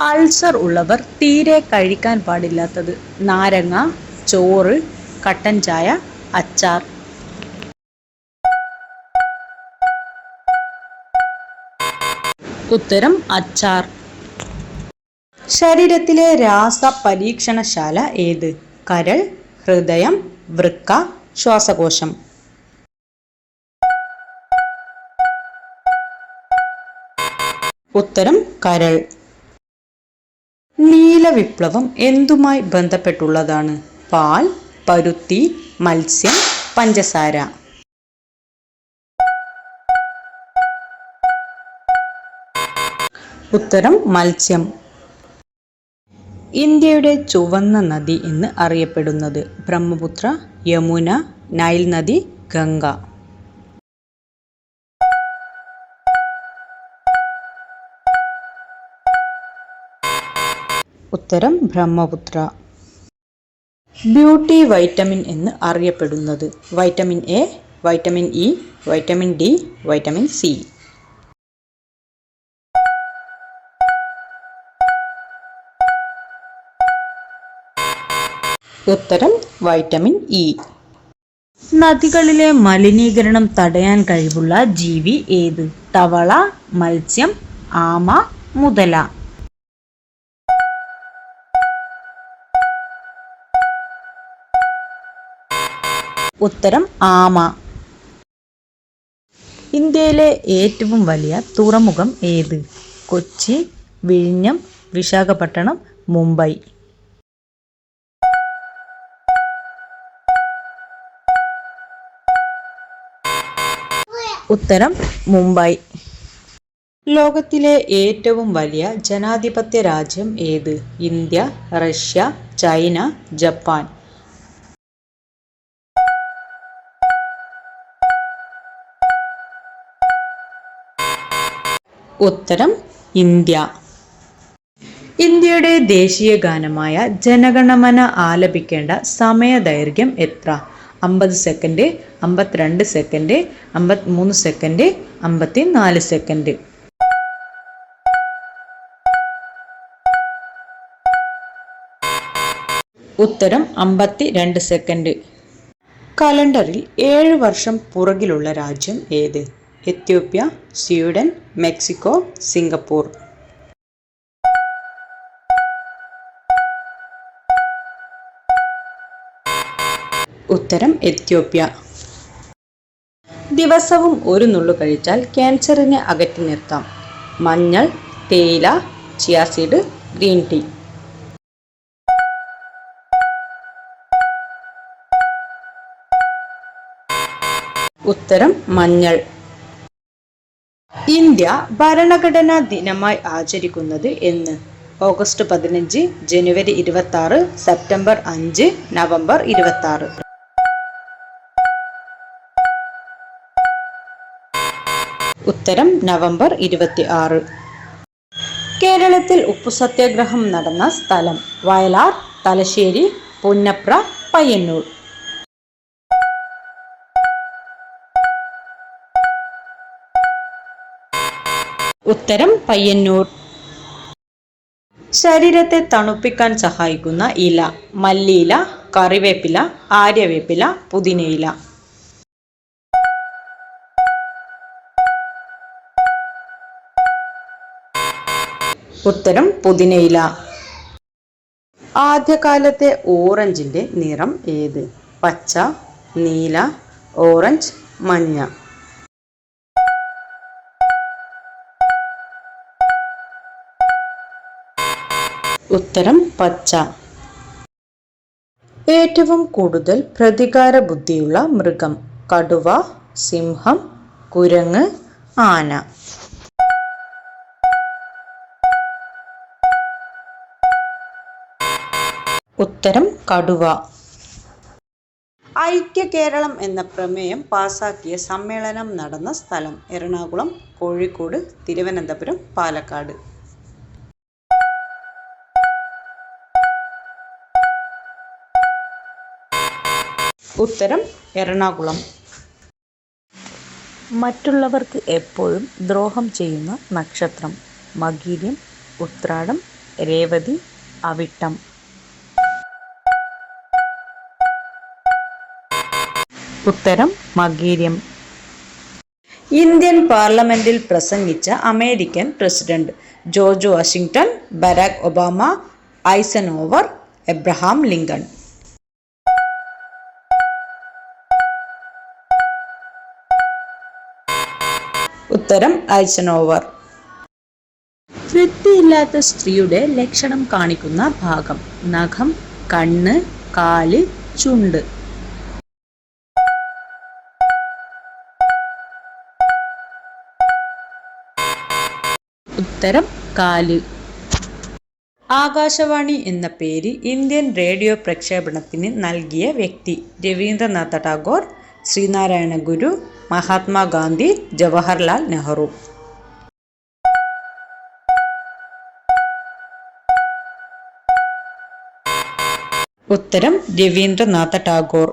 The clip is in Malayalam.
അൾസർ ഉള്ളവർ തീരെ കഴിക്കാൻ പാടില്ലാത്തത് നാരങ്ങ ചോറ് കട്ടൻ ചായ അച്ചാർ. ഉത്തരം അച്ചാർ. ശരീരത്തിലെ രാസ പരീക്ഷണശാല ഏത്? കരൾ ഹൃദയം വൃക്ക ശ്വാസകോശം. ഉത്തരം കരൾ. നീലവിപ്ലവം എന്തുമായി ബന്ധപ്പെട്ടുള്ളതാണ്? പാൽ പരുത്തി മത്സ്യം പഞ്ചസാര. ഉത്തരം മത്സ്യം. ഇന്ത്യയുടെ ചുവന്ന നദി എന്ന് അറിയപ്പെടുന്നത് ബ്രഹ്മപുത്ര യമുന നൈൽ നദി ഗംഗ. ഉത്തരം ബ്രഹ്മപുത്ര. ബ്യൂട്ടി വൈറ്റമിൻ എന്ന് അറിയപ്പെടുന്നത് vitamin A vitamin E vitamin D vitamin C. ഉത്തരം വൈറ്റമിൻ ഇ. നദികളിലെ മലിനീകരണം തടയാൻ കഴിവുള്ള ജീവി ഏത്? തവള മത്സ്യം ആമ മുതല. ഉത്തരം ആമ. ഇന്ത്യയിലെ ഏറ്റവും വലിയ തുറമുഖം ഏത്? കൊച്ചി വിഴിഞ്ഞം വിശാഖപട്ടണം മുംബൈ. ഉത്തരം മുംബൈ. ലോകത്തിലെ ഏറ്റവും വലിയ ജനാധിപത്യ രാജ്യം ഏത്? India Russia China Japan. ഉത്തരം ഇന്ത്യ. ഇന്ത്യയുടെ ദേശീയ ഗാനമായ ജനഗണമന ആലപിക്കേണ്ട സമയ ദൈർഘ്യം എത്ര? അമ്പത് സെക്കൻഡ് അമ്പത്തിരണ്ട് സെക്കൻഡ് അമ്പത്തിമൂന്ന് സെക്കൻഡ് അമ്പത്തി നാല് സെക്കൻഡ്. ഉത്തരം അമ്പത്തി രണ്ട് സെക്കൻഡ്. കലണ്ടറിൽ ഏഴ് വർഷം പുറകിലുള്ള രാജ്യം ഏത്? Ethiopia Sweden Mexico Singapore. ഉത്തരം എത്യോപ്യ. ദിവസവും ഒരു നുള്ളു കഴിച്ചാൽ ക്യാൻസറിനെ അകറ്റി നിർത്താം. മഞ്ഞൾ തേയില ചിയാസീഡ് ഗ്രീൻ ടീ. ഉത്തരം മഞ്ഞൾ. ഇന്ത്യ ഭരണഘടനാ ദിനമായി ആചരിക്കുന്നത് എന്ന്. ഓഗസ്റ്റ് പതിനഞ്ച് ജനുവരി ഇരുപത്തി ആറ് സെപ്റ്റംബർ അഞ്ച് നവംബർ ഇരുപത്തി ആറ് ഉത്തരം നവംബർ ഇരുപത്തി ആറ് കേരളത്തിൽ ഉപ്പു സത്യാഗ്രഹം നടന്ന സ്ഥലം വയലാർ തലശ്ശേരി പുന്നപ്ര പയ്യന്നൂർ. ഉത്തരം പയ്യന്നൂർ. ശരീരത്തെ തണുപ്പിക്കാൻ സഹായിക്കുന്ന ഇല മല്ലിയില കറിവേപ്പില ആര്യവേപ്പില പുതിനയില. ഉത്തരം പുതിനയില. ആദ്യകാലത്തെ ഓറഞ്ചിന്റെ നിറം ഏത്? പച്ച നീല ഓറഞ്ച് മഞ്ഞ. ഉത്തരം പച്ച. ഏറ്റവും കൂടുതൽ പ്രതികാര ബുദ്ധിയുള്ള മൃഗം കടുവ സിംഹം കുരങ്ങ് ആന. ഉത്തരം കടുവ. ഐക്യ കേരളം എന്ന പ്രമേയം പാസാക്കിയ സമ്മേളനം നടന്ന സ്ഥലം എറണാകുളം കോഴിക്കോട് തിരുവനന്തപുരം പാലക്കാട്. ഉത്തരം എറണാകുളം. മറ്റുള്ളവർക്ക് എപ്പോഴും ദ്രോഹം ചെയ്യുന്ന നക്ഷത്രം. മകീര്യം ഉത്രാടം രേവതി അവിട്ടം. ഉത്തരം മകീര്യം. ഇന്ത്യൻ പാർലമെന്റിൽ പ്രസംഗിച്ച American president George Washington Barack Obama Eisenhower Abraham Lincoln. ഉത്തരം ഐസനോവർ വൃത്തിയില്ലാത്ത സ്ത്രീയുടെ ലക്ഷണം കാണിക്കുന്ന ഭാഗം. നഖം കണ്ണ് കാൽ ചുണ്ട്. ഉത്തരം കാൽ. ആകാശവാണി എന്ന പേര് ഇന്ത്യൻ റേഡിയോ പ്രക്ഷേപണത്തിന് നൽകിയ വ്യക്തി രവീന്ദ്രനാഥ ടാഗോർ ശ്രീനാരായണ ഗുരു മഹാത്മാഗാന്ധി ജവഹർലാൽ നെഹ്റു. ഉത്തരം രവീന്ദ്രനാഥ ടാഗോർ.